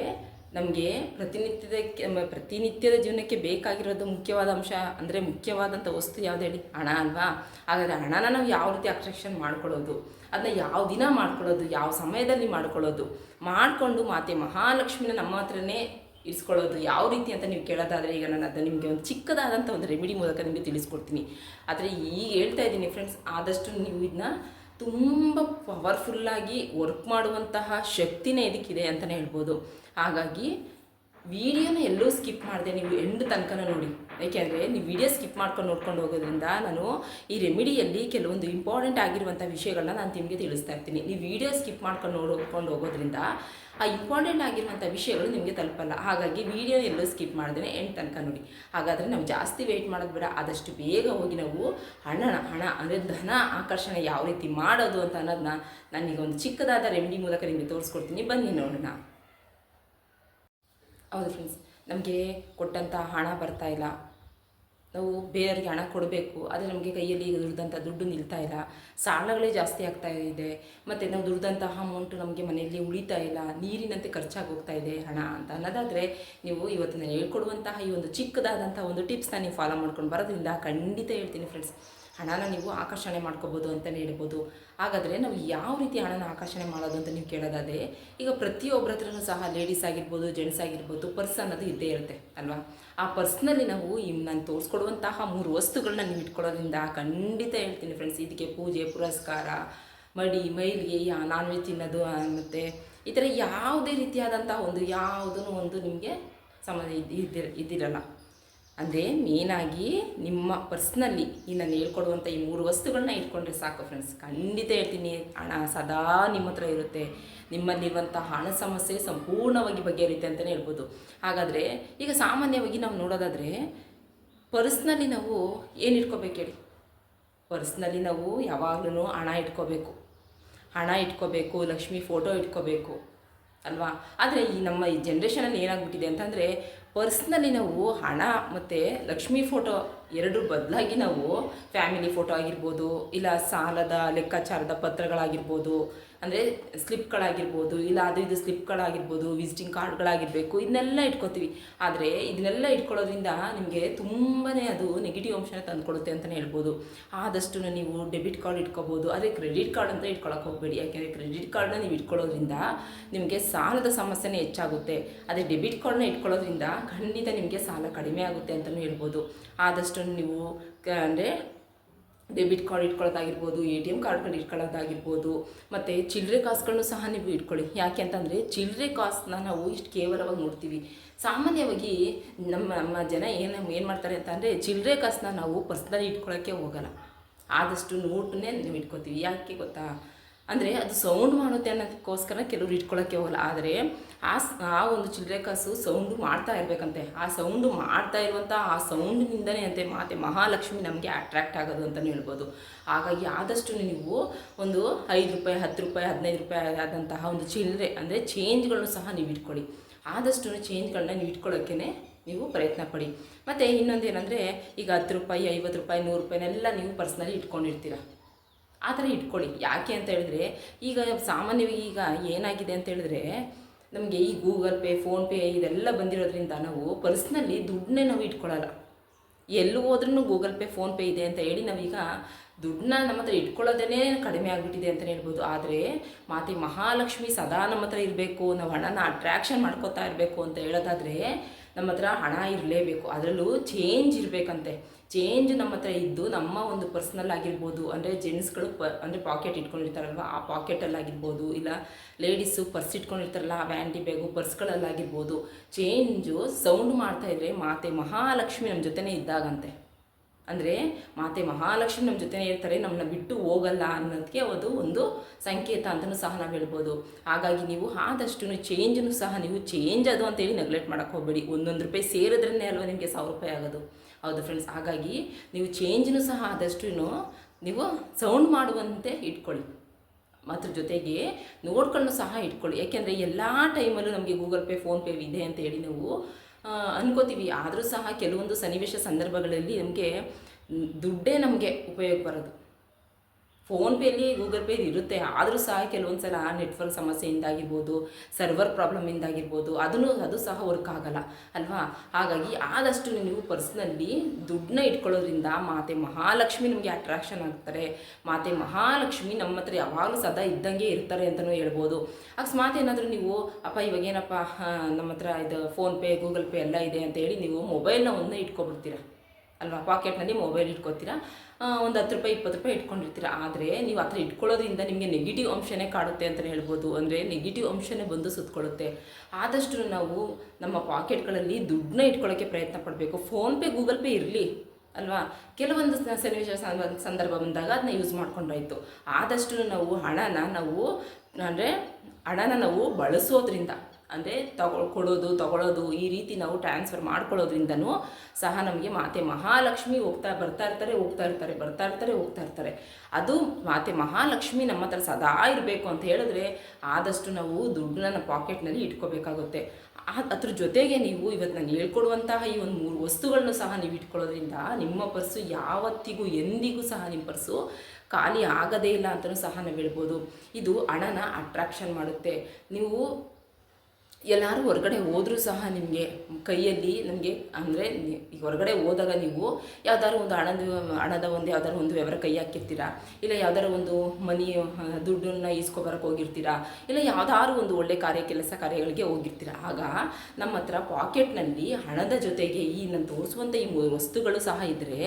ನಮಗೆ ಪ್ರತಿನಿತ್ಯದ ಪ್ರತಿನಿತ್ಯದ ಜೀವನಕ್ಕೆ ಬೇಕಾಗಿರೋದು ಮುಖ್ಯವಾದ ಅಂಶ ಅಂದರೆ ಮುಖ್ಯವಾದಂಥ ವಸ್ತು ಯಾವುದು ಹೇಳಿ? ಹಣ ಅಲ್ವಾ? ಹಾಗಾದರೆ ಹಣನ ನಾವು ಯಾವ ರೀತಿ ಅಟ್ರಾಕ್ಷನ್ ಮಾಡ್ಕೊಳ್ಳೋದು? ಅದನ್ನ ಯಾವ ದಿನ ಮಾಡ್ಕೊಳ್ಳೋದು? ಯಾವ ಸಮಯದಲ್ಲಿ ಮಾಡ್ಕೊಳ್ಳೋದು? ಮಾಡಿಕೊಂಡು ಮಾತೆ ಮಹಾಲಕ್ಷ್ಮಿನ ನಮ್ಮ ಹತ್ರನೇ ಇರಿಸ್ಕೊಳ್ಳೋದು ಯಾವ ರೀತಿ ಅಂತ ನೀವು ಕೇಳೋದಾದರೆ ಈಗ ನಾನು ಅದನ್ನು ನಿಮಗೆ ಒಂದು ಚಿಕ್ಕದಾದಂಥ ಒಂದು ರೆಮಿಡಿ ಮೂಲಕ ನಿಮಗೆ ತಿಳಿಸ್ಕೊಡ್ತೀನಿ. ಆದರೆ ಈಗ ಹೇಳ್ತಾ ಇದ್ದೀನಿ ಫ್ರೆಂಡ್ಸ್ ಆದಷ್ಟು ನೀವು ಇದನ್ನ ತುಂಬ ಪವರ್ಫುಲ್ಲಾಗಿ ವರ್ಕ್ ಮಾಡುವಂತಹ ಶಕ್ತಿನೇ ಇದಕ್ಕಿದೆ ಅಂತಲೇ ಹೇಳ್ಬೋದು. ಹಾಗಾಗಿ ವಿಡಿಯೋನ ಎಲ್ಲೂ ಸ್ಕಿಪ್ ಮಾಡಿದೆ, ನೀವು ಎಂಡ್ ತನಕನ ನೋಡಿ. ಯಾಕೆಂದರೆ ನೀವು ವಿಡಿಯೋ ಸ್ಕಿಪ್ ಮಾಡ್ಕೊಂಡು ನೋಡ್ಕೊಂಡು ಹೋಗೋದ್ರಿಂದ ನಾನು ಈ ರೆಮಿಡಿಯಲ್ಲಿ ಕೆಲವೊಂದು ಇಂಪಾರ್ಟೆಂಟ್ ಆಗಿರುವಂಥ ವಿಷಯಗಳನ್ನ ನಾನು ನಿಮಗೆ ತಿಳಿಸ್ತಾ ಇರ್ತೀನಿ. ನೀವು ವಿಡಿಯೋ ಸ್ಕಿಪ್ ಮಾಡ್ಕೊಂಡು ನೋಡ್ಕೊಂಡು ಹೋಗೋದ್ರಿಂದ ಆ ಇಂಪಾರ್ಟೆಂಟ್ ಆಗಿರುವಂಥ ವಿಷಯಗಳು ನಿಮಗೆ ತಲುಪಲ್ಲ. ಹಾಗಾಗಿ ವಿಡಿಯೋ ಎಲ್ಲೂ ಸ್ಕಿಪ್ ಮಾಡಿದ್ರೆ ಎಂಡ್ ತನಕ ನೋಡಿ. ಹಾಗಾದರೆ ನಾವು ಜಾಸ್ತಿ ವೆಯ್ಟ್ ಮಾಡೋದು ಬೇಡ. ಆದಷ್ಟು ಬೇಗ ಹೋಗಿ ನಾವು ಹಣ ಹಣ ಅಂದರೆ ಧನ ಆಕರ್ಷಣೆ ಯಾವ ರೀತಿ ಮಾಡೋದು ಅಂತ ಅನ್ನೋದನ್ನ ನಾನೀಗ ಒಂದು ಚಿಕ್ಕದಾದ ರೆಮಿಡಿ ಮೂಲಕ ನಿಮಗೆ ತೋರಿಸ್ಕೊಡ್ತೀನಿ. ಬನ್ನಿ ನೋಡೋಣ. ಹೌದು ಫ್ರೆಂಡ್ಸ್ ನಮಗೆ ಕೊಟ್ಟಂಥ ಹಣ ಬರ್ತಾ ಇಲ್ಲ. ನಾವು ಬೇರೆಯವ್ರಿಗೆ ಹಣ ಕೊಡಬೇಕು. ಆದರೆ ನಮಗೆ ಕೈಯಲ್ಲಿ ದುಡ್ದಂಥ ದುಡ್ಡು ನಿಲ್ತಾ ಇಲ್ಲ. ಸಾಲಗಳೇ ಜಾಸ್ತಿ ಆಗ್ತಾ ಇದೆ. ಮತ್ತು ನಾವು ದುಡ್ದಂತಹ ಅಮೌಂಟು ನಮಗೆ ಮನೆಯಲ್ಲಿ ಉಳಿತಾ ಇಲ್ಲ. ನೀರಿನಂತೆ ಖರ್ಚಾಗಿ ಹೋಗ್ತಾ ಇದೆ ಹಣ ಅಂತ ಅನ್ನೋದಾದರೆ ನೀವು ಇವತ್ತು ನಾನು ಹೇಳ್ಕೊಡುವಂತಹ ಈ ಒಂದು ಚಿಕ್ಕದಾದಂಥ ಒಂದು ಟಿಪ್ಸ್ನ ನೀವು ಫಾಲೋ ಮಾಡ್ಕೊಂಡು ಬರೋದ್ರಿಂದ ಖಂಡಿತ ಹೇಳ್ತೀನಿ ಫ್ರೆಂಡ್ಸ್ ಹಣನ ನೀವು ಆಕರ್ಷಣೆ ಮಾಡ್ಕೋಬೋದು ಅಂತಲೇ ಹೇಳ್ಬೋದು. ಹಾಗಾದರೆ ನಾವು ಯಾವ ರೀತಿ ಹಣನ ಆಕರ್ಷಣೆ ಮಾಡೋದು ಅಂತ ನೀವು ಕೇಳೋದಾದರೆ, ಈಗ ಪ್ರತಿಯೊಬ್ಬರ ಹತ್ರನೂ ಸಹ ಲೇಡೀಸ್ ಆಗಿರ್ಬೋದು ಜೆಂಟ್ಸ್ ಆಗಿರ್ಬೋದು ಪರ್ಸ್ ಅನ್ನೋದು ಇದ್ದೇ ಇರುತ್ತೆ, ಅಲ್ವಾ? ಆ ಪರ್ಸ್ನಲ್ಲಿ ನಾವು ನಾನು ತೋರಿಸ್ಕೊಡುವಂತಹ ಮೂರು ವಸ್ತುಗಳನ್ನ ನೀವು ಇಟ್ಕೊಳ್ಳೋದ್ರಿಂದ ಖಂಡಿತ ಹೇಳ್ತೀನಿ ಫ್ರೆಂಡ್ಸ್ ಇದಕ್ಕೆ ಪೂಜೆ, ಪುರಸ್ಕಾರ, ಮಡಿ, ಮೈಲಿಗೆ ನಾನ್ ವೆಜ್ ತಿನ್ನೋದು ಮತ್ತು ಈ ಥರ ಯಾವುದೇ ರೀತಿಯಾದಂಥ ಒಂದು ಯಾವುದೂ ಒಂದು ನಿಮಗೆ ಸಂಬಂಧ ಇದ್ದಿರ, ಇದ್ದಿರಲ್ಲ. ಅಂದರೆ ಮೇನಾಗಿ ನಿಮ್ಮ ಪರ್ಸ್ನಲ್ಲಿ ಈ ನಾನು ಹೇಳ್ಕೊಡುವಂಥ ಈ ಮೂರು ವಸ್ತುಗಳನ್ನ ಇಟ್ಕೊಂಡ್ರೆ ಸಾಕು ಫ್ರೆಂಡ್ಸ್ ಖಂಡಿತ ಹೇಳ್ತೀನಿ. ಹಣ ಸದಾ ನಿಮ್ಮ ಹತ್ರ ಇರುತ್ತೆ. ನಿಮ್ಮಲ್ಲಿರುವಂಥ ಹಣ ಸಮಸ್ಯೆ ಸಂಪೂರ್ಣವಾಗಿ ಬಗೆಹರಿಯುತ್ತೆ ಅಂತಲೇ ಹೇಳ್ಬೋದು. ಹಾಗಾದರೆ ಈಗ ಸಾಮಾನ್ಯವಾಗಿ ನಾವು ನೋಡೋದಾದರೆ ಪರ್ಸ್ನಲ್ಲಿ ನಾವು ಏನು ಇಟ್ಕೋಬೇಕು ಹೇಳಿ? ಪರ್ಸ್ನಲ್ಲಿ ನಾವು ಯಾವಾಗಲೂ ಹಣ ಇಟ್ಕೋಬೇಕು. ಹಣ ಇಟ್ಕೋಬೇಕು, ಲಕ್ಷ್ಮಿ ಫೋಟೋ ಇಟ್ಕೋಬೇಕು. ಅಲ್ವಾ? ಆದರೆ ಈ ನಮ್ಮ ಈ ಜನ್ರೇಷನಲ್ಲಿ ಏನಾಗ್ಬಿಟ್ಟಿದೆ ಅಂತಂದರೆ ಪರ್ಸ್ನಲಿ ನಾವು ಹಣ ಮತ್ತು ಲಕ್ಷ್ಮಿ ಫೋಟೋ ಎರಡು ಬದಲಾಗಿ ನಾವು ಫ್ಯಾಮಿಲಿ ಫೋಟೋ ಆಗಿರ್ಬೋದು, ಇಲ್ಲ ಸಾಲದ ಲೆಕ್ಕಾಚಾರದ ಪತ್ರಗಳಾಗಿರ್ಬೋದು ಅಂದರೆ ಸ್ಲಿಪ್ಗಳಾಗಿರ್ಬೋದು, ಇಲ್ಲ ಅದು ಇದು ಸ್ಲಿಪ್ಗಳಾಗಿರ್ಬೋದು ವಿಸಿಟಿಂಗ್ ಕಾರ್ಡ್ಗಳಾಗಿರಬೇಕು ಇದನ್ನೆಲ್ಲ ಇಟ್ಕೋತೀವಿ. ಆದರೆ ಇದನ್ನೆಲ್ಲ ಇಟ್ಕೊಳ್ಳೋದ್ರಿಂದ ನಿಮಗೆ ತುಂಬಾ ಅದು ನೆಗೆಟಿವ್ ಅಂಶನ ತಂದುಕೊಡುತ್ತೆ ಅಂತಲೇ ಹೇಳ್ಬೋದು. ಆದಷ್ಟು ನೀವು ಡೆಬಿಟ್ ಕಾರ್ಡ್ ಇಟ್ಕೋಬೋದು ಆದರೆ ಕ್ರೆಡಿಟ್ ಕಾರ್ಡ್ ಅಂತ ಇಟ್ಕೊಳಕ್ಕೆ ಹೋಗಬೇಡಿ. ಯಾಕೆಂದರೆ ಕ್ರೆಡಿಟ್ ಕಾರ್ಡನ್ನ ನೀವು ಇಟ್ಕೊಳ್ಳೋದ್ರಿಂದ ನಿಮಗೆ ಸಾಲದ ಸಮಸ್ಯೆನೇ ಹೆಚ್ಚಾಗುತ್ತೆ. ಅದೇ ಡೆಬಿಟ್ ಕಾರ್ಡನ್ನ ಇಟ್ಕೊಳ್ಳೋದ್ರಿಂದ ಖಂಡಿತ ನಿಮಗೆ ಸಾಲ ಕಡಿಮೆ ಆಗುತ್ತೆ ಅಂತಲೂ ಹೇಳ್ಬೋದು. ಆದಷ್ಟು ನೀವು ಅಂದರೆ ಡೆಬಿಟ್ ಕಾರ್ಡ್ ಇಟ್ಕೊಳ್ಳೋದಾಗಿರ್ಬೋದು ಎ ಟಿ ಎಂ ಕಾರ್ಡ್ಗಳು ಇಟ್ಕೊಳ್ಳೋದಾಗಿರ್ಬೋದು, ಮತ್ತು ಚಿಲ್ಲರೆ ಕಾಸುಗಳನ್ನು ಸಹ ನೀವು ಇಟ್ಕೊಳ್ಳಿ. ಯಾಕೆ ಅಂತಂದರೆ ಚಿಲ್ಲರೆ ಕಾಸನ್ನ ನಾವು ಇಷ್ಟು ಕೇವಲವಾಗಿ ನೋಡ್ತೀವಿ. ಸಾಮಾನ್ಯವಾಗಿ ನಮ್ಮ ನಮ್ಮ ಜನ ಏನು ಏನು ಮಾಡ್ತಾರೆ ಅಂತಂದರೆ ಚಿಲ್ಲರೆ ಕಾಸನ್ನ ನಾವು ಪರ್ಸ್ನಲಿ ಇಟ್ಕೊಳ್ಳೋಕ್ಕೆ ಹೋಗಲ್ಲ. ಆದಷ್ಟು ನೋಟನ್ನೇ ನೀವು ಇಟ್ಕೋತೀವಿ. ಯಾಕೆ ಗೊತ್ತಾ? ಅಂದರೆ ಅದು ಸೌಂಡ್ ಮಾಡುತ್ತೆ ಅನ್ನೋದಕ್ಕೋಸ್ಕರ ಕೆಲವರು ಇಟ್ಕೊಳ್ಳೋಕ್ಕೆ ಹೋಗಲ್ಲ. ಆದರೆ ಆ ಆ ಒಂದು ಚಿಲ್ಲರೆ ಕಾಸು ಸೌಂಡು ಮಾಡ್ತಾ ಇರಬೇಕಂತೆ. ಆ ಸೌಂಡು ಮಾಡ್ತಾ ಇರುವಂಥ ಆ ಸೌಂಡಿನಿಂದನೇ ಅಂತೆ ಮಾತೆ ಮಹಾಲಕ್ಷ್ಮಿ ನಮಗೆ ಅಟ್ರ್ಯಾಕ್ಟ್ ಆಗೋದು ಅಂತಲೇ ಹೇಳ್ಬೋದು. ಹಾಗಾಗಿ ಆದಷ್ಟು ನೀವು ಒಂದು ಐದು ರೂಪಾಯಿ, ಹತ್ತು ರೂಪಾಯಿ, ಹದಿನೈದು ರೂಪಾಯಿ ಆದಂತಹ ಒಂದು ಚಿಲ್ಲರೆ ಅಂದರೆ ಚೇಂಜ್ಗಳನ್ನು ಸಹ ನೀವು ಇಟ್ಕೊಳ್ಳಿ. ಆದಷ್ಟು ಚೇಂಜ್ಗಳನ್ನ ನೀವು ಇಟ್ಕೊಳ್ಳೋಕ್ಕೇ ನೀವು ಪ್ರಯತ್ನ ಪಡಿ. ಮತ್ತು ಇನ್ನೊಂದು ಏನಂದರೆ ಈಗ ಹತ್ತು ರೂಪಾಯಿ, ಐವತ್ತು ರೂಪಾಯಿ, ನೂರು ರೂಪಾಯಿನೆಲ್ಲ ನೀವು ಪರ್ಸ್ನಲಿ ಇಟ್ಕೊಂಡಿರ್ತೀರ. ಆ ಥರ ಇಟ್ಕೊಳ್ಳಿ. ಯಾಕೆ ಅಂತ ಹೇಳಿದ್ರೆ, ಈಗ ಸಾಮಾನ್ಯವಾಗಿ ಈಗ ಏನಾಗಿದೆ ಅಂತ ಹೇಳಿದ್ರೆ, ನಮಗೆ ಈ ಗೂಗಲ್ ಪೇ ಫೋನ್ಪೇ ಇದೆಲ್ಲ ಬಂದಿರೋದ್ರಿಂದ ನಾವು ಪರ್ಸ್ನಲ್ಲಿ ದುಡ್ಡನ್ನೇ ನಾವು ಇಟ್ಕೊಳ್ಳಲ್ಲ. ಎಲ್ಲಿ ಹೋದ್ರೂ ಗೂಗಲ್ ಪೇ ಫೋನ್ಪೇ ಇದೆ ಅಂತ ಹೇಳಿ ನಾವೀಗ ದುಡ್ಡನ್ನ ನಮ್ಮ ಹತ್ರ ಇಟ್ಕೊಳ್ಳೋದೇ ಕಡಿಮೆ ಆಗಿಬಿಟ್ಟಿದೆ ಅಂತಲೇ ಹೇಳ್ಬೋದು. ಆದರೆ ಮಾತೆ ಮಹಾಲಕ್ಷ್ಮಿ ಸದಾ ನಮ್ಮ ಹತ್ರ ಇರಬೇಕು, ನಾವು ಹಣನ ಅಟ್ರ್ಯಾಕ್ಷನ್ ಮಾಡ್ಕೋತಾ ಇರಬೇಕು ಅಂತ ಹೇಳೋದಾದರೆ ನಮ್ಮ ಹತ್ರ ಹಣ ಇರಲೇಬೇಕು. ಅದರಲ್ಲೂ ಚೇಂಜ್ ಇರಬೇಕಂತೆ. ಚೇಂಜ್ ನಮ್ಮ ಹತ್ರ ಇದ್ದು ನಮ್ಮ ಒಂದು ಪರ್ಸ್ನಲ್ ಆಗಿರ್ಬೋದು, ಅಂದರೆ ಜೆಂಟ್ಸ್ಗಳು ಪ, ಅಂದರೆ ಪಾಕೆಟ್ ಇಟ್ಕೊಂಡಿರ್ತಾರಲ್ವ, ಆ ಪಾಕೆಟಲ್ಲಾಗಿರ್ಬೋದು ಇಲ್ಲ ಲೇಡೀಸು ಪರ್ಸ್ ಇಟ್ಕೊಂಡಿರ್ತಾರಲ್ಲ, ಆ ವ್ಯಾಂಟಿ ಬ್ಯಾಗು ಪರ್ಸ್ಗಳಲ್ಲಾಗಿರ್ಬೋದು ಚೇಂಜು ಸೌಂಡ್ ಮಾಡ್ತಾ ಇದ್ರೆ ಮಾತೆ ಮಹಾಲಕ್ಷ್ಮಿ ನಮ್ಮ ಜೊತೆನೇ ಇದ್ದಾಗಂತೆ. ಅಂದರೆ ಮಾತೆ ಮಹಾಲಕ್ಷ್ಮಿ ನಮ್ಮ ಜೊತೆನೇ ಇರ್ತಾರೆ ನಮ್ಮನ್ನ ಬಿಟ್ಟು ಹೋಗಲ್ಲ ಅನ್ನೋದಕ್ಕೆ ಅದು ಒಂದು ಸಂಕೇತ ಅಂತಲೂ ಸಹ ನಾವು ಹೇಳ್ಬೋದು. ಹಾಗಾಗಿ ನೀವು ಆದಷ್ಟು ಚೇಂಜನ್ನು ಸಹ ನೀವು ಚೇಂಜ್ ಅದು ಅಂತೇಳಿ ನೆಗ್ಲೆಕ್ಟ್ ಮಾಡೋಕ್ಕೆ ಹೋಗಬೇಡಿ. ಒಂದೊಂದು ರೂಪಾಯಿ ಸೇರಿದ್ರೇ ಅಲ್ವಾ ನಿಮಗೆ ಸಾವಿರ ರೂಪಾಯಿ ಆಗೋದು? ಹೌದು ಫ್ರೆಂಡ್ಸ್ ಹಾಗಾಗಿ ನೀವು ಚೇಂಜನ್ನು ಸಹ ಆದಷ್ಟು ನೀವು ಸೌಂಡ್ ಮಾಡುವಂತೆ ಇಟ್ಕೊಳ್ಳಿ. ಅದ್ರ ಜೊತೆಗೆ ನೋಡ್ಕೊಂಡು ಸಹ ಇಟ್ಕೊಳ್ಳಿ. ಯಾಕೆಂದರೆ ಎಲ್ಲ ಟೈಮಲ್ಲೂ ನಮಗೆ ಗೂಗಲ್ ಪೇ ಫೋನ್ಪೇ ಇದೆ ಅಂತ ಹೇಳಿ ನಾವು ಅನ್ಕೋತೀವಿ. ಆದರೂ ಸಹ ಕೆಲವೊಂದು ಸನ್ನಿವೇಶ ಸಂದರ್ಭಗಳಲ್ಲಿ ನಮಗೆ ದುಡ್ಡೇ ನಮಗೆ ಉಪಯೋಗ ಬರೋದು. ಫೋನ್ಪೇಲಿ ಗೂಗಲ್ ಪೇ ಇರುತ್ತೆ. ಆದರೂ ಸಹ ಕೆಲವೊಂದು ಸಲ ನೆಟ್ವರ್ಕ್ ಸಮಸ್ಯೆಯಿಂದಾಗಿರ್ಬೋದು ಸರ್ವರ್ ಪ್ರಾಬ್ಲಮಿಂದಾಗಿರ್ಬೋದು ಅದನ್ನು, ಅದು ಸಹ ವರ್ಕ್ ಆಗಲ್ಲ, ಅಲ್ವಾ? ಹಾಗಾಗಿ ಆದಷ್ಟು ನೀವು ಪರ್ಸ್ನಲ್ಲಿ ದುಡ್ಡನ್ನ ಇಟ್ಕೊಳ್ಳೋದ್ರಿಂದ ಮಾತೆ ಮಹಾಲಕ್ಷ್ಮಿ ನಿಮಗೆ ಅಟ್ರಾಕ್ಷನ್ ಆಗ್ತಾರೆ. ಮಾತೆ ಮಹಾಲಕ್ಷ್ಮಿ ನಮ್ಮ ಹತ್ರ ಯಾವಾಗಲೂ ಸದಾ ಇದ್ದಂಗೆ ಇರ್ತಾರೆ ಅಂತಲೂ ಹೇಳ್ಬೋದು. ಅಕಸ್ಮಾತ್ ಏನಾದರೂ ನೀವು, ಅಪ್ಪ ಇವಾಗ ಏನಪ್ಪ ನಮ್ಮ ಹತ್ರ ಇದು ಫೋನ್ಪೇ ಗೂಗಲ್ ಪೇ ಎಲ್ಲ ಇದೆ ಅಂತ ಹೇಳಿ ನೀವು ಮೊಬೈಲ್ನ ಒಂದೇ ಇಟ್ಕೊಬಿಡ್ತೀರ? ಅಲ್ವಾ? ಪಾಕೆಟ್ನಲ್ಲಿ ಮೊಬೈಲ್ ಇಟ್ಕೋತೀರಾ? ಒಂದು ಹತ್ತು ರೂಪಾಯಿ, ಇಪ್ಪತ್ತು ರೂಪಾಯಿ ಇಟ್ಕೊಂಡಿರ್ತೀರ. ಆದರೆ ನೀವು ಆ ಥರ ಇಟ್ಕೊಳ್ಳೋದ್ರಿಂದ ನಿಮಗೆ ನೆಗೆಟಿವ್ ಅಂಶನೇ ಕಾಡುತ್ತೆ ಅಂತಲೇ ಹೇಳ್ಬೋದು. ಅಂದರೆ ನೆಗೆಟಿವ್ ಅಂಶನೇ ಬಂದು ಸುತ್ತಕೊಳ್ಳುತ್ತೆ ಆದಷ್ಟು ನಾವು ನಮ್ಮ ಪಾಕೆಟ್ಗಳಲ್ಲಿ ದುಡ್ಡನ್ನ ಇಟ್ಕೊಳ್ಳೋಕ್ಕೆ ಪ್ರಯತ್ನ ಪಡಬೇಕು. ಫೋನ್ಪೇ ಗೂಗಲ್ ಪೇ ಇರಲಿ, ಅಲ್ವಾ? ಕೆಲವೊಂದು ಸನ್ನಿವೇಶ ಸಂದ- ಸಂದರ್ಭ ಬಂದಾಗ ಅದನ್ನ ಯೂಸ್ ಮಾಡ್ಕೊಂಡಾಯಿತು ಆದಷ್ಟು ನಾವು ಹಣನ ನಾವು, ಅಂದರೆ ಹಣನ ನಾವು ಬಳಸೋದ್ರಿಂದ ಅಂದರೆ ತಗೊಳ್, ಕೊಡೋದು ತಗೊಳ್ಳೋದು ಈ ರೀತಿ ನಾವು ಟ್ರಾನ್ಸ್ಫರ್ ಮಾಡ್ಕೊಳ್ಳೋದ್ರಿಂದನೂ ಸಹ ನಮಗೆ ಮಾತೆ ಮಹಾಲಕ್ಷ್ಮಿ ಹೋಗ್ತಾ ಬರ್ತಾ ಇರ್ತಾರೆ, ಹೋಗ್ತಾ ಇರ್ತಾರೆ, ಬರ್ತಾ ಇರ್ತಾರೆ, ಹೋಗ್ತಾ ಇರ್ತಾರೆ. ಅದು ಮಾತೆ ಮಹಾಲಕ್ಷ್ಮಿ ನಮ್ಮ ಹತ್ರ ಸದಾ ಇರಬೇಕು ಅಂತ ಹೇಳಿದ್ರೆ ಆದಷ್ಟು ನಾವು ದುಡ್ಡನ್ನ ಪಾಕೆಟ್ನಲ್ಲಿ ಇಟ್ಕೋಬೇಕಾಗುತ್ತೆ. ಅದ್ರ ಜೊತೆಗೆ ನೀವು ಇವತ್ತು ನಾನು ಹೇಳ್ಕೊಡುವಂತಹ ಈ ಒಂದು ಮೂರು ವಸ್ತುಗಳನ್ನು ಸಹ ನೀವು ಇಟ್ಕೊಳ್ಳೋದ್ರಿಂದ ನಿಮ್ಮ ಪರ್ಸು ಯಾವತ್ತಿಗೂ, ಎಂದಿಗೂ ಸಹ ನಿಮ್ಮ ಪರ್ಸು ಖಾಲಿ ಆಗದೇ ಇಲ್ಲ ಅಂತಲೂ ಸಹ ನಾವು ಹೇಳ್ಬೋದು. ಇದು ಹಣನ ಅಟ್ರಾಕ್ಷನ್ ಮಾಡುತ್ತೆ. ನೀವು ಎಲ್ಲರೂ ಹೊರಗಡೆ ಹೋದರೂ ಸಹ ನಿಮಗೆ ಕೈಯಲ್ಲಿ ನಮಗೆ ಅಂದರೆ ಈಗ ಹೊರಗಡೆ ಹೋದಾಗ ನೀವು ಯಾವ್ದಾದ್ರು ಒಂದು ಹಣದ ಹಣದ ಒಂದು ಯಾವ್ದಾದ್ರು ಒಂದು ವ್ಯವಹಾರ ಕೈ ಹಾಕಿರ್ತೀರಾ? ಇಲ್ಲ ಯಾವ್ದಾದ್ರು ಒಂದು ಮನಿ ದುಡ್ಡನ್ನು ಈಸ್ಕೊಬರಕ್ಕೆ ಹೋಗಿರ್ತೀರಾ? ಇಲ್ಲ ಯಾವ್ದಾದ್ರು ಒಂದು ಒಳ್ಳೆ ಕಾರ್ಯ, ಕೆಲಸ ಕಾರ್ಯಗಳಿಗೆ ಹೋಗಿರ್ತೀರಾ? ಆಗ ನಮ್ಮ ಹತ್ರ ಪಾಕೆಟ್ನಲ್ಲಿ ಹಣದ ಜೊತೆಗೆ ಈ ನಾನು ತೋರಿಸುವಂಥ ಈ ವಸ್ತುಗಳು ಸಹ ಇದ್ದರೆ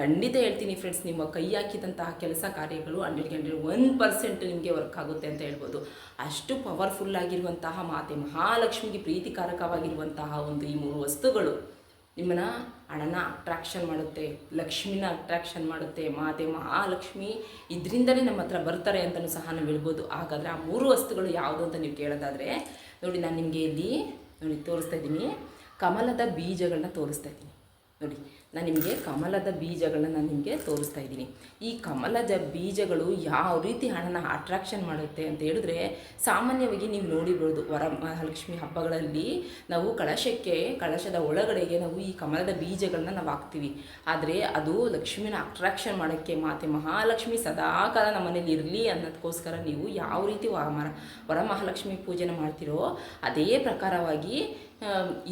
ಖಂಡಿತ ಹೇಳ್ತೀನಿ ಫ್ರೆಂಡ್ಸ್ ನಿಮ್ಮ ಕೈ ಹಾಕಿದಂತಹ ಕೆಲಸ ಕಾರ್ಯಗಳು ಹಂಡ್ರೆಡ್ಗೆ ಹಂಡ್ರೆಡ್, ಒನ್ ಪರ್ಸೆಂಟ್ ನಿಮಗೆ ವರ್ಕ್ ಆಗುತ್ತೆ ಅಂತ ಹೇಳ್ಬೋದು. ಅಷ್ಟು ಪವರ್ಫುಲ್ ಆಗಿರುವಂತಹ ಮಾತೆ ಮಹಾಲಕ್ಷ್ಮಿಗೆ ಪ್ರೀತಿಕಾರಕವಾಗಿರುವಂತಹ ಒಂದು ಈ ಮೂರು ವಸ್ತುಗಳು ನಿಮ್ಮನ್ನ ಹಣನ ಅಟ್ರಾಕ್ಷನ್ ಮಾಡುತ್ತೆ, ಲಕ್ಷ್ಮಿನ ಅಟ್ರಾಕ್ಷನ್ ಮಾಡುತ್ತೆ, ಮಾತೆ ಮಹಾಲಕ್ಷ್ಮಿ ಇದರಿಂದಲೇ ನಮ್ಮ ಹತ್ರ ಬರ್ತಾರೆ ಅಂತಲೂ ಸಹ ನಾವು ಹೇಳ್ಬೋದು. ಹಾಗಾದರೆ ಆ ಮೂರು ವಸ್ತುಗಳು ಯಾವುದು ಅಂತ ನೀವು ಕೇಳೋದಾದರೆ, ನೋಡಿ ನಾನು ನಿಮಗೆ ಇಲ್ಲಿ, ನೋಡಿ ತೋರಿಸ್ತಾ ಇದ್ದೀನಿ. ಕಮಲದ ಬೀಜಗಳನ್ನ ತೋರಿಸ್ತಾ ಇದ್ದೀನಿ. ನೋಡಿ, ನಾನು ನಿಮಗೆ ಕಮಲದ ಬೀಜಗಳನ್ನ ನಾನು ನಿಮಗೆ ತೋರಿಸ್ತಾ ಇದ್ದೀನಿ. ಈ ಕಮಲದ ಬೀಜಗಳು ಯಾವ ರೀತಿ ಹಣನ ಅಟ್ರಾಕ್ಷನ್ ಮಾಡುತ್ತೆ ಅಂತ ಹೇಳಿದ್ರೆ, ಸಾಮಾನ್ಯವಾಗಿ ನೀವು ನೋಡಿರ್ಬೋದು, ವರ ಮಹಾಲಕ್ಷ್ಮಿ ಹಬ್ಬಗಳಲ್ಲಿ ನಾವು ಕಳಶಕ್ಕೆ, ಕಳಶದ ಒಳಗಡೆಗೆ ನಾವು ಈ ಕಮಲದ ಬೀಜಗಳನ್ನ ನಾವು ಹಾಕ್ತೀವಿ. ಆದರೆ ಅದು ಲಕ್ಷ್ಮಿನ ಅಟ್ರಾಕ್ಷನ್ ಮಾಡೋಕ್ಕೆ ಮಾತೆ ಮಹಾಲಕ್ಷ್ಮಿ ಸದಾಕಾಲ ನಮ್ಮ ಮನೇಲಿ ಇರಲಿ ಅನ್ನೋದಕ್ಕೋಸ್ಕರ ನೀವು ಯಾವ ರೀತಿ ವರ ವರಮಹಾಲಕ್ಷ್ಮಿ ಪೂಜೆನ ಮಾಡ್ತೀರೋ, ಅದೇ ಪ್ರಕಾರವಾಗಿ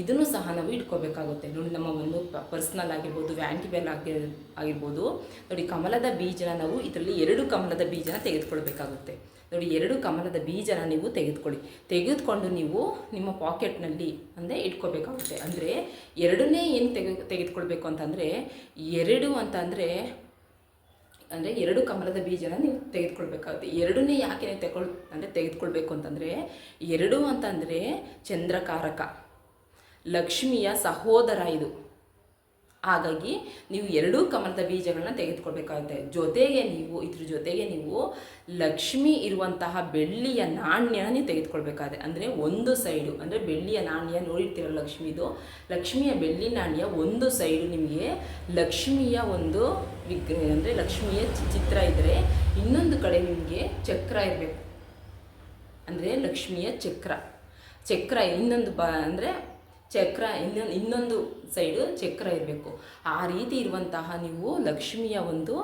ಇದನ್ನು ಸಹ ನಾವು ಇಟ್ಕೋಬೇಕಾಗುತ್ತೆ. ನೋಡಿ, ನಮ್ಮ ಒಂದು ಪರ್ಸ್ನಲ್ ಆಗಿರ್ಬೋದು ವ್ಯಾಂಟಿ ಬೆಲ್ ಆಗಿ ಆಗಿರ್ಬೋದು. ನೋಡಿ, ಕಮಲದ ಬೀಜನ ನಾವು ಇದರಲ್ಲಿ ಎರಡು ಕಮಲದ ಬೀಜನ ತೆಗೆದುಕೊಳ್ಬೇಕಾಗುತ್ತೆ. ನೋಡಿ, ಎರಡು ಕಮಲದ ಬೀಜನ ನೀವು ತೆಗೆದುಕೊಳ್ಳಿ. ತೆಗೆದುಕೊಂಡು ನೀವು ನಿಮ್ಮ ಪಾಕೆಟ್ನಲ್ಲಿ ಅಂದರೆ ಇಟ್ಕೋಬೇಕಾಗುತ್ತೆ. ಅಂದರೆ ಎರಡನ್ನೇ ಏನು ತೆಗೆ ತೆಗೆದುಕೊಳ್ಬೇಕು ಅಂತಂದರೆ, ಎರಡು ಅಂತ ಅಂದರೆ ಎರಡು ಕಮಲದ ಬೀಜನ ನೀವು ತೆಗೆದುಕೊಳ್ಬೇಕಾಗುತ್ತೆ. ಎರಡನ್ನೇ ಯಾಕೆ ತಗೊಳ್ ಅಂದರೆ ತೆಗೆದುಕೊಳ್ಬೇಕು ಅಂತಂದರೆ, ಎರಡು ಅಂತಂದರೆ ಚಂದ್ರಕಾರಕ. ಲಕ್ಷ್ಮಿಯ ಸಹೋದರ ಇದು. ಹಾಗಾಗಿ ನೀವು ಎರಡೂ ಕಮಲದ ಬೀಜಗಳನ್ನ ತೆಗೆದುಕೊಳ್ಬೇಕಾಗುತ್ತೆ. ಜೊತೆಗೆ ನೀವು, ಇದ್ರ ಜೊತೆಗೆ ನೀವು ಲಕ್ಷ್ಮಿ ಇರುವಂತಹ ಬೆಳ್ಳಿಯ ನಾಣ್ಯನ ನೀವು ತೆಗೆದುಕೊಳ್ಬೇಕಾಗುತ್ತೆ ಅಂದರೆ ಒಂದು ಸೈಡು, ಅಂದರೆ ಬೆಳ್ಳಿಯ ನಾಣ್ಯ ನೋಡಿರ್ತೀರ ಲಕ್ಷ್ಮಿದು? ಲಕ್ಷ್ಮಿಯ ಬೆಳ್ಳಿ ನಾಣ್ಯ ಒಂದು ಸೈಡು ನಿಮಗೆ ಲಕ್ಷ್ಮಿಯ ಒಂದು ವಿಗ್ರಹ, ಅಂದರೆ ಲಕ್ಷ್ಮಿಯ ಚಿತ್ರ ಇದ್ದರೆ ಇನ್ನೊಂದು ಕಡೆ ನಿಮಗೆ ಚಕ್ರ ಇರಬೇಕು. ಅಂದರೆ ಲಕ್ಷ್ಮಿಯ ಚಕ್ರ. ಚಕ್ರ ಇನ್ನೊಂದು ಬ, ಅಂದರೆ ಚಕ್ರ ಇನ್ನೊಂದು ಇನ್ನೊಂದು ಸೈಡು ಚಕ್ರ ಇರಬೇಕು. ಆ ರೀತಿ ಇರುವಂತಹ ನೀವು ಲಕ್ಷ್ಮಿಯ ಒಂದು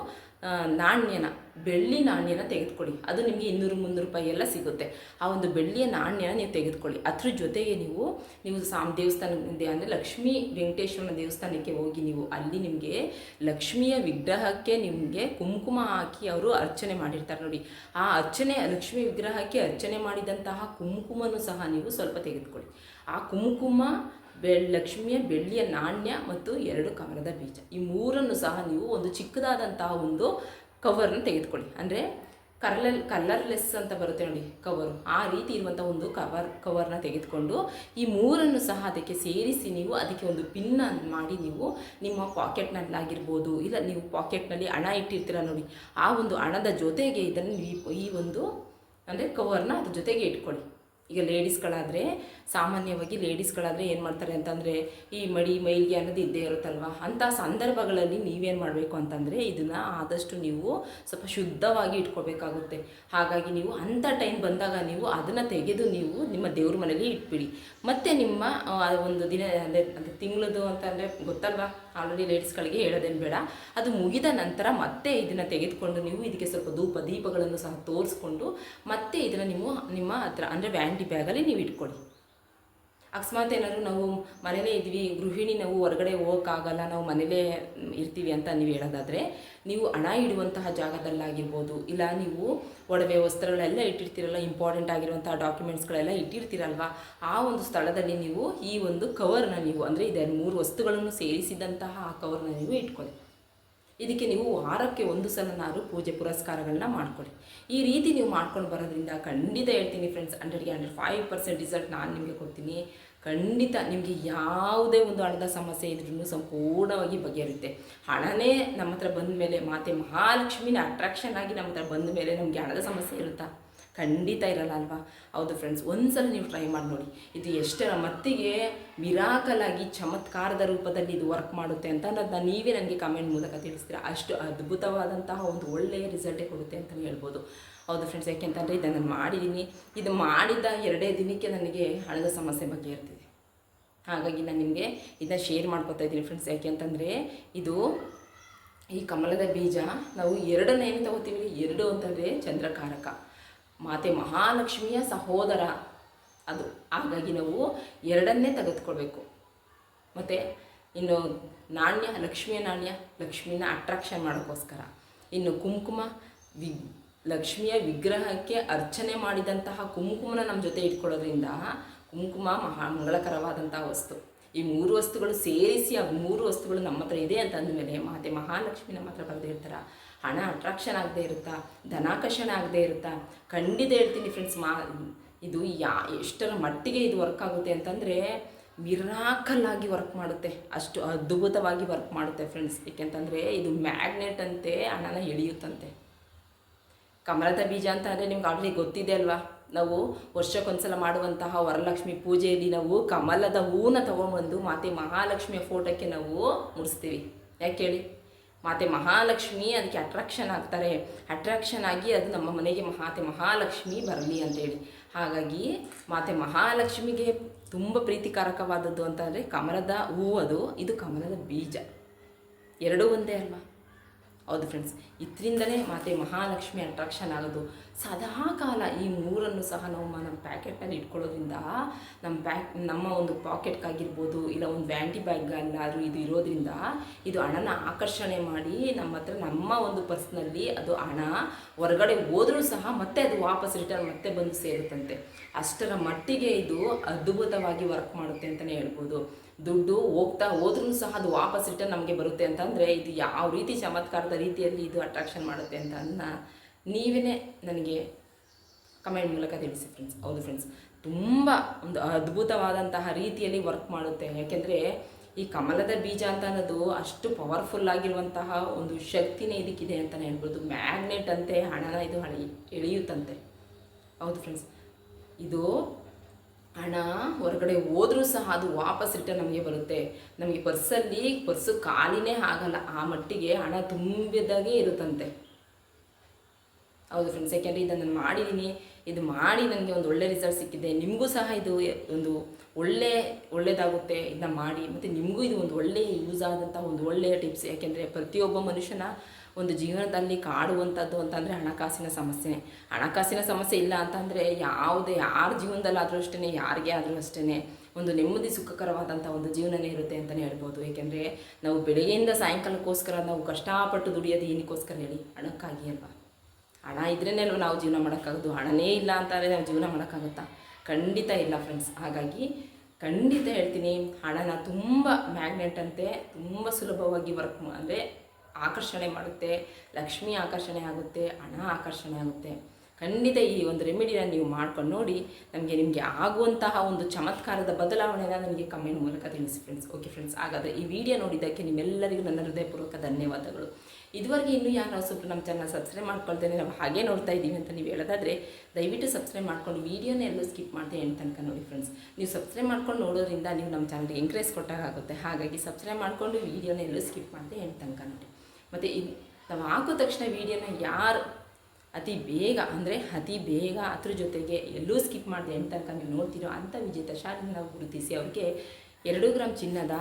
ನಾಣ್ಯನ, ಬೆಳ್ಳಿ ನಾಣ್ಯನ ತೆಗೆದುಕೊಳ್ಳಿ. ಅದು ನಿಮಗೆ ಇನ್ನೂರು ಮುನ್ನೂರು ರೂಪಾಯಿ ಎಲ್ಲ ಸಿಗುತ್ತೆ. ಆ ಒಂದು ಬೆಳ್ಳಿಯ ನಾಣ್ಯನ ನೀವು ತೆಗೆದುಕೊಳ್ಳಿ. ಅದ್ರ ಜೊತೆಗೆ ನೀವು ನೀವು ಸಾಮ್ ದೇವಸ್ಥಾನ ಅಂದರೆ ಲಕ್ಷ್ಮೀ ವೆಂಕಟೇಶ್ವರನ ದೇವಸ್ಥಾನಕ್ಕೆ ಹೋಗಿ ನೀವು ಅಲ್ಲಿ ನಿಮಗೆ ಲಕ್ಷ್ಮಿಯ ವಿಗ್ರಹಕ್ಕೆ ನಿಮಗೆ ಕುಂಕುಮ ಹಾಕಿ ಅವರು ಅರ್ಚನೆ ಮಾಡಿರ್ತಾರೆ ನೋಡಿ. ಆ ಅರ್ಚನೆ, ಲಕ್ಷ್ಮಿ ವಿಗ್ರಹಕ್ಕೆ ಅರ್ಚನೆ ಮಾಡಿದಂತಹ ಕುಂಕುಮನೂ ಸಹ ನೀವು ಸ್ವಲ್ಪ ತೆಗೆದುಕೊಳ್ಳಿ. ಆ ಕುಂಕುಮ, ಬೆಳ್, ಲಕ್ಷ್ಮಿಯ ಬೆಳ್ಳಿಯ ನಾಣ್ಯ ಮತ್ತು ಎರಡು ಕಮಲದ ಬೀಜ. ಈ ಮೂರನ್ನು ಸಹ ನೀವು ಒಂದು ಚಿಕ್ಕದಾದಂತಹ ಒಂದು ಕವರ್ನ ತೆಗೆದುಕೊಳ್ಳಿ. ಅಂದರೆ ಕರ್ಲಲ್ ಕಲರ್ಲೆಸ್ ಅಂತ ಬರುತ್ತೆ ನೋಡಿ ಕವರು ಆ ರೀತಿ ಇರುವಂಥ ಒಂದು ಕವರ್ ಕವರ್ನ ತೆಗೆದುಕೊಂಡು ಈ ಮೂರನ್ನು ಸಹ ಅದಕ್ಕೆ ಸೇರಿಸಿ ನೀವು ಅದಕ್ಕೆ ಒಂದು ಪಿನ್ನ ಮಾಡಿ ನೀವು ನಿಮ್ಮ ಪಾಕೆಟ್ನಲ್ಲಾಗಿರ್ಬೋದು ಇಲ್ಲ ನೀವು ಪಾಕೆಟ್ನಲ್ಲಿ ಹಣ ಇಟ್ಟಿರ್ತೀರ ನೋಡಿ, ಆ ಒಂದು ಹಣದ ಜೊತೆಗೆ ಇದನ್ನು ಈ- ಈ ಒಂದು, ಅಂದರೆ ಕವರ್ನ ಅದ್ರ ಜೊತೆಗೆ ಇಟ್ಕೊಳ್ಳಿ. ಈಗ ಲೇಡೀಸ್ಗಳಾದರೆ ಸಾಮಾನ್ಯವಾಗಿ ಲೇಡೀಸ್ಗಳಾದರೆ ಏನು ಮಾಡ್ತಾರೆ ಅಂತಂದರೆ, ಈ ಮಡಿ ಮೈಲಿಗೆ ಅನ್ನೋದು ಇದ್ದೇ ಇರುತ್ತಲ್ವ? ಅಂಥ ಸಂದರ್ಭಗಳಲ್ಲಿ ನೀವೇನು ಮಾಡಬೇಕು ಅಂತಂದರೆ, ಇದನ್ನು ಆದಷ್ಟು ನೀವು ಸ್ವಲ್ಪ ಶುದ್ಧವಾಗಿ ಇಟ್ಕೋಬೇಕಾಗುತ್ತೆ. ಹಾಗಾಗಿ ನೀವು ಅಂಥ ಟೈಮ್ ಬಂದಾಗ ನೀವು ಅದನ್ನು ತೆಗೆದು ನೀವು ನಿಮ್ಮ ದೇವ್ರ ಮನೇಲಿ ಇಟ್ಬಿಡಿ. ಮತ್ತು ನಿಮ್ಮ ಒಂದು ದಿನ, ಅಂದರೆ ಅಂದರೆ ತಿಂಗಳದು ಅಂತಂದರೆ ಗೊತ್ತಲ್ವಾ? ಆಲ್ರೆಡಿ ಲೇಡೀಸ್ಗಳಿಗೆ ಹೇಳೋದೇನು ಬೇಡ. ಅದು ಮುಗಿದ ನಂತರ ಮತ್ತೆ ಇದನ್ನು ತೆಗೆದುಕೊಂಡು ನೀವು ಇದಕ್ಕೆ ಸ್ವಲ್ಪ ಧೂಪ, ದೀಪಗಳನ್ನು ಸಹ ತೋರಿಸ್ಕೊಂಡು ಮತ್ತೆ ಇದನ್ನು ನೀವು ನಿಮ್ಮ ಹತ್ರ, ಅಂದರೆ ವ್ಯಾಂಟಿ ಬ್ಯಾಗಲ್ಲಿ ನೀವು ಇಟ್ಕೊಳ್ಳಿ. ಅಕಸ್ಮಾತ್ ಏನಾದರೂ ನಾವು ಮನೇಲೇ ಇದ್ವಿ, ಗೃಹಿಣಿ ನಾವು ಹೊರಗಡೆ ಹೋಗೋಕ್ಕಾಗಲ್ಲ, ನಾವು ಮನೇಲೇ ಇರ್ತೀವಿ ಅಂತ ನೀವು ಹೇಳೋದಾದರೆ, ನೀವು ಹಣ ಇಡುವಂತಹ ಜಾಗದಲ್ಲಾಗಿರ್ಬೋದು, ಇಲ್ಲ ನೀವು ಒಡವೆ ವಸ್ತ್ರಗಳೆಲ್ಲ ಇಟ್ಟಿರ್ತೀರಲ್ಲ ಇಂಪಾರ್ಟೆಂಟ್ ಆಗಿರುವಂತಹ ಡಾಕ್ಯುಮೆಂಟ್ಸ್ಗಳೆಲ್ಲ ಇಟ್ಟಿರ್ತೀರಲ್ವ, ಆ ಒಂದು ಸ್ಥಳದಲ್ಲಿ ನೀವು ಈ ಒಂದು ಕವರ್ನ ನೀವು, ಅಂದರೆ ಇದೆ ಮೂರು ವಸ್ತುಗಳನ್ನು ಸೇರಿಸಿದಂತಹ ಆ ಕವರ್ನ ನೀವು ಇಟ್ಕೊಳ್ಳಿ. ಇದಕ್ಕೆ ನೀವು ವಾರಕ್ಕೆ ಒಂದು ಸಲನಾದರೂ ಪೂಜೆ ಪುರಸ್ಕಾರಗಳನ್ನ ಮಾಡ್ಕೊಳ್ಳಿ ಈ ರೀತಿ ನೀವು ಮಾಡ್ಕೊಂಡು ಬರೋದ್ರಿಂದ ಖಂಡಿತ ಹೇಳ್ತೀನಿ ಫ್ರೆಂಡ್ಸ್ ಹಂಡ್ರೆಡ್ಗೆ ಹಂಡ್ರೆಡ್ ಫೈವ್ ಪರ್ಸೆಂಟ್ ರಿಸಲ್ಟ್ ನಾನು ನಿಮಗೆ ಕೊಡ್ತೀನಿ. ಖಂಡಿತ ನಿಮಗೆ ಯಾವುದೇ ಒಂದು ಹಣದ ಸಮಸ್ಯೆ ಇದ್ರೂ ಸಂಪೂರ್ಣವಾಗಿ ಬಗೆಹರುತ್ತೆ ಹಣನೇ ನಮ್ಮ ಹತ್ರ ಬಂದ ಮೇಲೆ ಮಾತೆ ಮಹಾಲಕ್ಷ್ಮಿನ ಅಟ್ರಾಕ್ಷನ್ ಆಗಿ ನಮ್ಮ ಹತ್ರ ಬಂದ ಮೇಲೆ ನಮಗೆ ಹಣದ ಸಮಸ್ಯೆ ಇರುತ್ತಾ? ಖಂಡಿತ ಇರಲ್ಲ ಅಲ್ವಾ? ಹೌದು ಫ್ರೆಂಡ್ಸ್ ಒಂದ್ಸಲ ನೀವು ಟ್ರೈ ಮಾಡಿ ನೋಡಿ. ಇದು ಎಷ್ಟರ ಮತ್ತಿಗೆ ಮಿರಾಕಲ್ ಆಗಿ ಚಮತ್ಕಾರದ ರೂಪದಲ್ಲಿ ಇದು ವರ್ಕ್ ಮಾಡುತ್ತೆ ಅಂತ ಅನ್ನೋದನ್ನ ನೀವೇ ನನಗೆ ಕಮೆಂಟ್ ಮೂಲಕ ತಿಳಿಸ್ತೀರಾ? ಅಷ್ಟು ಅದ್ಭುತವಾದಂತಹ ಒಂದು ಒಳ್ಳೆಯ ರಿಸಲ್ಟೇ ಕೊಡುತ್ತೆ ಅಂತಲೇ ಹೇಳ್ಬೋದು. ಹೌದು ಫ್ರೆಂಡ್ಸ್ ಯಾಕೆಂತಂದರೆ ಇದನ್ನು ನಾನು ಮಾಡಿದ್ದೀನಿ ಇದು ಮಾಡಿದ ಎರಡೇ ದಿನಕ್ಕೆ ನನಗೆ ಹಣದ ಸಮಸ್ಯೆ ಬಗ್ಗೆ ಇರ್ತಿದೆ. ಹಾಗಾಗಿ ನಾನು ನಿಮಗೆ ಇದನ್ನ ಶೇರ್ ಮಾಡ್ಕೊತಾ ಇದ್ದೀನಿ ಫ್ರೆಂಡ್ಸ್ ಯಾಕೆ ಅಂತಂದರೆ ಇದು ಈ ಕಮಲದ ಬೀಜ ನಾವು ಎರಡನ್ನ ಏನು ತಗೋತೀವಿ, ಎರಡು ಅಂತಂದರೆ ಚಂದ್ರಕಾರಕ. ಮಾತೆ ಮಹಾಲಕ್ಷ್ಮಿಯ ಸಹೋದರ. ಅದು ಹಾಗಾಗಿ ನಾವು ಎರಡನ್ನೇ ತೆಗೆದುಕೊಳ್ಬೇಕು. ಮತ್ತು ಇನ್ನು ನಾಣ್ಯ, ಲಕ್ಷ್ಮಿಯ ನಾಣ್ಯ, ಲಕ್ಷ್ಮಿನ ಅಟ್ರಾಕ್ಷನ್ ಮಾಡೋಕ್ಕೋಸ್ಕರ. ಇನ್ನು ಕುಂಕುಮ, ವಿ, ಲಕ್ಷ್ಮಿಯ ವಿಗ್ರಹಕ್ಕೆ ಅರ್ಚನೆ ಮಾಡಿದಂತಹ ಕುಂಕುಮನ ನಮ್ಮ ಜೊತೆ ಇಟ್ಕೊಳ್ಳೋದ್ರಿಂದ ಕುಂಕುಮ ಮಹಾ ಮಂಗಳಕರವಾದಂತಹ ವಸ್ತು. ಈ ಮೂರು ವಸ್ತುಗಳು ಸೇರಿಸಿ ಆ ಮೂರು ವಸ್ತುಗಳು ನಮ್ಮ ಹತ್ರ ಇದೆ ಅಂತ ಅಂದಮೇಲೆ ಮಾತೆ ಮಹಾಲಕ್ಷ್ಮಿ ನಮ್ಮ ಹತ್ರ ಬರದೇ ಇರ್ತಾರ ಹಣ ಅಟ್ರಾಕ್ಷನ್ ಆಗದೆ ಇರುತ್ತಾ? ಧನಾಕರ್ಷಣ ಆಗದೆ ಇರುತ್ತಾ? ಖಂಡಿತ ಹೇಳ್ತೀನಿ ಫ್ರೆಂಡ್ಸ್ ಮಾ, ಇದು ಯಾ, ಎಷ್ಟರ ಮಟ್ಟಿಗೆ ಇದು ವರ್ಕ್ ಆಗುತ್ತೆ ಅಂತಂದರೆ ಮಿರಾಕಲ್ ಆಗಿ ವರ್ಕ್ ಮಾಡುತ್ತೆ. ಅಷ್ಟು ಅದ್ಭುತವಾಗಿ ವರ್ಕ್ ಮಾಡುತ್ತೆ ಫ್ರೆಂಡ್ಸ್ ಏಕೆಂತಂದರೆ ಇದು ಮ್ಯಾಗ್ನೆಟ್ ಅಂತೆ, ಹಣನ ಎಳೆಯುತ್ತಂತೆ. ಕಮಲದ ಬೀಜ ಅಂತ ಅಂದರೆ ನಿಮ್ಗೆ ಆಲ್ರೆಡಿ ಗೊತ್ತಿದೆ ಅಲ್ವಾ? ನಾವು ವರ್ಷಕ್ಕೊಂದ್ಸಲ ಮಾಡುವಂತಹ ವರಲಕ್ಷ್ಮಿ ಪೂಜೆಯಲ್ಲಿ ನಾವು ಕಮಲದ ಹೂವನ್ನ ತಗೊಂಡ್ಬಂದು ಮಾತೆ ಮಹಾಲಕ್ಷ್ಮಿಯ ಫೋಟೋಕ್ಕೆ ನಾವು ಮುಡಿಸ್ತೀವಿ. ಯಾಕೆ ಹೇಳಿ? ಮಾತೆ ಮಹಾಲಕ್ಷ್ಮಿ ಅದಕ್ಕೆ ಅಟ್ರಾಕ್ಷನ್ ಆಗ್ತಾರೆ. ಅಟ್ರಾಕ್ಷನ್ ಆಗಿ ಅದು ನಮ್ಮ ಮನೆಗೆ ಮಾತೆ ಮಹಾಲಕ್ಷ್ಮಿ ಬರಲಿ ಅಂತೇಳಿ. ಹಾಗಾಗಿ ಮಾತೆ ಮಹಾಲಕ್ಷ್ಮಿಗೆ ತುಂಬ ಪ್ರೀತಿಕಾರಕವಾದದ್ದು ಅಂತಂದರೆ ಕಮಲದ ಹೂವು ಅದು. ಇದು ಕಮಲದ ಬೀಜ. ಎರಡೂ ಒಂದೇ ಅಲ್ವಾ? ಹೌದು ಫ್ರೆಂಡ್ಸ್ ಇದರಿಂದಲೇ ಮಾತೆ ಮಹಾಲಕ್ಷ್ಮಿ ಅಟ್ರಾಕ್ಷನ್ ಆಗೋದು. ಸದಾ ಕಾಲ ಈ ಮೂರನ್ನು ಸಹ ನಾವು ನಮ್ಮ ಪ್ಯಾಕೆಟಲ್ಲಿ ಇಟ್ಕೊಳ್ಳೋದ್ರಿಂದ ನಮ್ಮ ಬ್ಯಾಕ್ ನಮ್ಮ ಒಂದು ಪಾಕೆಟ್ಗಾಗಿರ್ಬೋದು, ಇಲ್ಲ ಒಂದು ವ್ಯಾಂಟಿ ಬ್ಯಾಗ್ಗಾಗಲಾದರೂ ಇದು ಇರೋದ್ರಿಂದ ಇದು ಹಣನ ಆಕರ್ಷಣೆ ಮಾಡಿ ನಮ್ಮ ಹತ್ರ ನಮ್ಮ ಒಂದು ಪರ್ಸ್ನಲ್ಲಿ ಅದು ಹಣ ಹೊರಗಡೆ ಹೋದರೂ ಸಹ ಮತ್ತೆ ಅದು ವಾಪಸ್ ರಿಟರ್ನ್ ಮತ್ತೆ ಬಂದು ಸೇರುತ್ತಂತೆ. ಅಷ್ಟರ ಮಟ್ಟಿಗೆ ಇದು ಅದ್ಭುತವಾಗಿ ವರ್ಕ್ ಮಾಡುತ್ತೆ ಅಂತಲೇ ಹೇಳ್ಬೋದು. ದುಡ್ಡು ಹೋಗ್ತಾ ಹೋದ್ರೂ ಸಹ ಅದು ವಾಪಸ್ ರಿಟರ್ನ್ ನಮಗೆ ಬರುತ್ತೆ ಅಂತಂದರೆ ಇದು ಯಾವ ರೀತಿ ಚಮತ್ಕಾರದ ರೀತಿಯಲ್ಲಿ ಇದು ಅಟ್ರಾಕ್ಷನ್ ಮಾಡುತ್ತೆ ಅಂತ ಅನ್ನ ನೀವೇ ನನಗೆ ಕಮೆಂಟ್ ಮೂಲಕ ತಿಳಿಸಿ ಫ್ರೆಂಡ್ಸ್ ಹೌದು ಫ್ರೆಂಡ್ಸ್ ತುಂಬ ಒಂದು ಅದ್ಭುತವಾದಂತಹ ರೀತಿಯಲ್ಲಿ ವರ್ಕ್ ಮಾಡುತ್ತೆ. ಯಾಕೆಂದರೆ ಈ ಕಮಲದ ಬೀಜ ಅಂತ ಅನ್ನೋದು ಅಷ್ಟು ಪವರ್ಫುಲ್ ಆಗಿರುವಂತಹ ಒಂದು ಶಕ್ತಿನೇ ಇದಕ್ಕಿದೆ ಅಂತಲೇ ಹೇಳ್ಬೋದು. ಮ್ಯಾಗ್ನೆಟ್ ಅಂತೆ ಹಣ ಇದು ಹಳಿ, ಎಳೆಯುತ್ತಂತೆ. ಹೌದು ಫ್ರೆಂಡ್ಸ್ ಇದು ಹಣ ಹೊರಗಡೆ ಹೋದರೂ ಸಹ ಅದು ವಾಪಸ್ ರಿಟರ್ನ್ ನಮಗೆ ಬರುತ್ತೆ. ನಮಗೆ ಪರ್ಸಲ್ಲಿ ಪರ್ಸು ಖಾಲಿನೇ ಆಗಲ್ಲ. ಆ ಮಟ್ಟಿಗೆ ಹಣ ತುಂಬಿದಾಗೆ ಇರುತ್ತಂತೆ. ಹೌದು ಫ್ರೆಂಡ್ಸ್ ಯಾಕೆಂದರೆ ಇದನ್ನು ನಾನು ಮಾಡಿದ್ದೀನಿ ಇದು ಮಾಡಿ ನನಗೆ ಒಂದು ಒಳ್ಳೆ ರಿಸಲ್ಟ್ ಸಿಕ್ಕಿದೆ. ನಿಮಗೂ ಸಹ ಇದು ಒಂದು ಒಳ್ಳೆ ಒಳ್ಳೆಯದಾಗುತ್ತೆ ಇದನ್ನ ಮಾಡಿ. ಮತ್ತು ನಿಮಗೂ ಇದು ಒಂದು ಒಳ್ಳೆಯ ಯೂಸ್ ಆದಂಥ ಒಂದು ಒಳ್ಳೆಯ ಟಿಪ್ಸ್ ಯಾಕೆಂದರೆ ಪ್ರತಿಯೊಬ್ಬ ಮನುಷ್ಯನ ಒಂದು ಜೀವನದಲ್ಲಿ ಕಾಡುವಂಥದ್ದು ಅಂತಂದರೆ ಹಣಕಾಸಿನ ಸಮಸ್ಯೆ. ಹಣಕಾಸಿನ ಸಮಸ್ಯೆ ಇಲ್ಲ ಅಂತಂದರೆ ಯಾವುದೇ, ಯಾರ ಜೀವನದಲ್ಲಾದರೂ ಅಷ್ಟೇ ಯಾರಿಗೆ ಆದರೂ ಅಷ್ಟೇ ಒಂದು ನೆಮ್ಮದಿ ಸುಖಕರವಾದಂಥ ಒಂದು ಜೀವನನೇ ಇರುತ್ತೆ ಅಂತಲೇ ಹೇಳ್ಬೋದು. ಏಕೆಂದರೆ ನಾವು ಬೆಳಗ್ಗೆಯಿಂದ ಸಾಯಂಕಾಲಕ್ಕೋಸ್ಕರ ನಾವು ಕಷ್ಟಪಟ್ಟು ದುಡಿಯೋದು ಏನಕ್ಕೋಸ್ಕರ ಹೇಳಿ, ಹಣಕ್ಕಾಗಿ ಅಲ್ವಾ? ಹಣ ಇದ್ರೇ ನಾವು ಜೀವನ ಮಾಡೋಕ್ಕಾಗೋದು? ಹಣನೇ ಇಲ್ಲ ಅಂತಂದರೆ ನಾವು ಜೀವನ ಮಾಡೋಕ್ಕಾಗುತ್ತಾ? ಖಂಡಿತ ಇಲ್ಲ ಫ್ರೆಂಡ್ಸ್ ಹಾಗಾಗಿ ಖಂಡಿತ ಹೇಳ್ತೀನಿ, ಹಣನ ತುಂಬ ಮ್ಯಾಗ್ನೆಟ್ ಅಂತೆ, ತುಂಬ ಸುಲಭವಾಗಿ ವರ್ಕ್ ಅಂದರೆ ಆಕರ್ಷಣೆ ಮಾಡುತ್ತೆ. ಲಕ್ಷ್ಮಿ ಆಕರ್ಷಣೆ ಆಗುತ್ತೆ, ಹಣ ಆಕರ್ಷಣೆ ಆಗುತ್ತೆ. ಖಂಡಿತ ಈ ಒಂದು ರೆಮಿಡಿನ ನೀವು ಮಾಡ್ಕೊಂಡು ನೋಡಿ, ನಮಗೆ ನಿಮಗೆ ಆಗುವಂತಹ ಒಂದು ಚಮತ್ಕಾರದ ಬದಲಾವಣೆನ ನನಗೆ ಕಮೆಂಟ್ ಮೂಲಕ ತಿಳಿಸಿ ಫ್ರೆಂಡ್ಸ್ ಓಕೆ ಫ್ರೆಂಡ್ಸ್ ಹಾಗಾದರೆ ಈ ವಿಡಿಯೋ ನೋಡಿದ್ದಕ್ಕೆ ನಿಮ್ಮೆಲ್ಲರಿಗೂ ನನ್ನ ಹೃದಯಪೂರ್ವಕ ಧನ್ಯವಾದಗಳು. ಇದುವರೆಗೆ ಇನ್ನೂ ಯಾರು ಸ್ವಲ್ಪ ನಮ್ಮ ಚಾನಲ್ ಸಬ್ಸ್ಕ್ರೈಬ್ ಮಾಡ್ಕೊಳ್ತೇನೆ, ನಾವು ಹಾಗೆ ನೋಡ್ತಾ ಇದ್ದೀವಿ ಅಂತ ನೀವು ಹೇಳೋದಾದರೆ, ದಯವಿಟ್ಟು ಸಬ್ಸ್ಕ್ರೈಬ್ ಮಾಡ್ಕೊಂಡು ವೀಡಿಯೋನೇ ಎಲ್ಲೂ ಸ್ಕಿಪ್ ಮಾಡ್ತೀನಿ ಅಂತ ತನಕ ನೋಡಿ ಫ್ರೆಂಡ್ಸ್ ನೀವು ಸಬ್ಸ್ಕ್ರೈಬ್ ಮಾಡ್ಕೊಂಡು ನೋಡೋದ್ರಿಂದ ನೀವು ನಮ್ಮ ಚಾನಲ್ಗೆ ಎಂಕ್ರೇಜ್ ಕೊಟ್ಟಾಗುತ್ತೆ ಹಾಗಾಗಿ ಸಬ್ಸ್ಕ್ರೈಬ್ ಮಾಡಿಕೊಂಡು ವೀಡಿಯೋನ ಎಲ್ಲೂ ಸ್ಕಿಪ್ ಮಾಡದೆ ಎಂಟು ತನಕ ನೋಡಿ. ಮತ್ತು ಇದು ನಾವು ಹಾಕೋ ತಕ್ಷಣ ವೀಡಿಯೋನ ಯಾರು ಅತಿ ಬೇಗ, ಅಂದರೆ ಅತಿ ಬೇಗ ಅದ್ರ ಜೊತೆಗೆ ಎಲ್ಲೂ ಸ್ಕಿಪ್ ಮಾಡಿದೆ ಎಂಟು ತನಕ ನೀವು ನೋಡ್ತೀರೋ ಅಂಥ ವಿಜೇತ ಶಾಲೆಯನ್ನು ಗುರುತಿಸಿ ಅವ್ರಿಗೆ ಎರಡು ಗ್ರಾಮ್ ಚಿನ್ನದ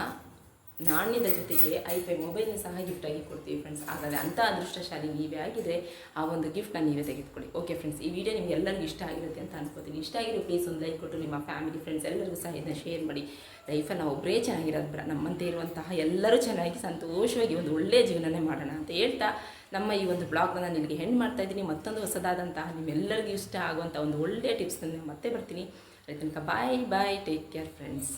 ನಾಣ್ಯದ ಜೊತೆಗೆ ಐಫೈ ಮೊಬೈಲ್ನ ಸಹ ಗಿಫ್ಟಾಗಿ ಕೊಡ್ತೀವಿ ಫ್ರೆಂಡ್ಸ್ ಹಾಗಾದರೆ ಅಂಥ ಅದೃಷ್ಟಶಾಲಿ ನೀವೇ ಆಗಿದ್ರೆ ಆ ಒಂದು ಗಿಫ್ಟ್ನ ನೀವೇ ತೆಗೆದುಕೊಳ್ಳಿ. ಓಕೆ ಫ್ರೆಂಡ್ಸ್ ಈ ವಿಡಿಯೋ ನಿಮ್ಗೆ ಎಲ್ಲರಿಗೂ ಇಷ್ಟ ಆಗಿರುತ್ತೆ ಅಂತ ಅನ್ಕೋತೀನಿ. ಇಷ್ಟ ಆಗಿರೋ ಪ್ಲೀಸ್ ಒಂದು ಲೈಕ್ ಕೊಟ್ಟು ನಿಮ್ಮ ಫ್ಯಾಮಿಲಿ ಫ್ರೆಂಡ್ಸ್ ಎಲ್ಲರಿಗೂ ಸಹ ಇದನ್ನ ಶೇರ್ ಮಾಡಿ. ಲೈಫನ್ನು ಒಬ್ಬರೇ ಚೆನ್ನಾಗಿರೋದು ನಮ್ಮಂತೆ ಇರುವಂತಹ ಎಲ್ಲರೂ ಚೆನ್ನಾಗಿ ಸಂತೋಷವಾಗಿ ಒಂದು ಒಳ್ಳೆಯ ಜೀವನನೇ ಮಾಡೋಣ ಅಂತ ಹೇಳ್ತಾ ನಮ್ಮ ಈ ಒಂದು ಬ್ಲಾಗ್ನ ನಾನು ಇಲ್ಲಿಗೆ ಹೆಣ್ಣು ಮಾಡ್ತಾ ಇದ್ದೀನಿ. ಮತ್ತೊಂದು ಹೊಸದಾದಂತಹ ನಿಮ್ಮೆಲ್ಲರಿಗೂ ಇಷ್ಟ ಆಗುವಂಥ ಒಂದು ಒಳ್ಳೆಯ ಟಿಪ್ಸ್ನ ಮತ್ತೆ ಬರ್ತೀನಿ. ರೈತನಕ ತನಕ bye bye take care friends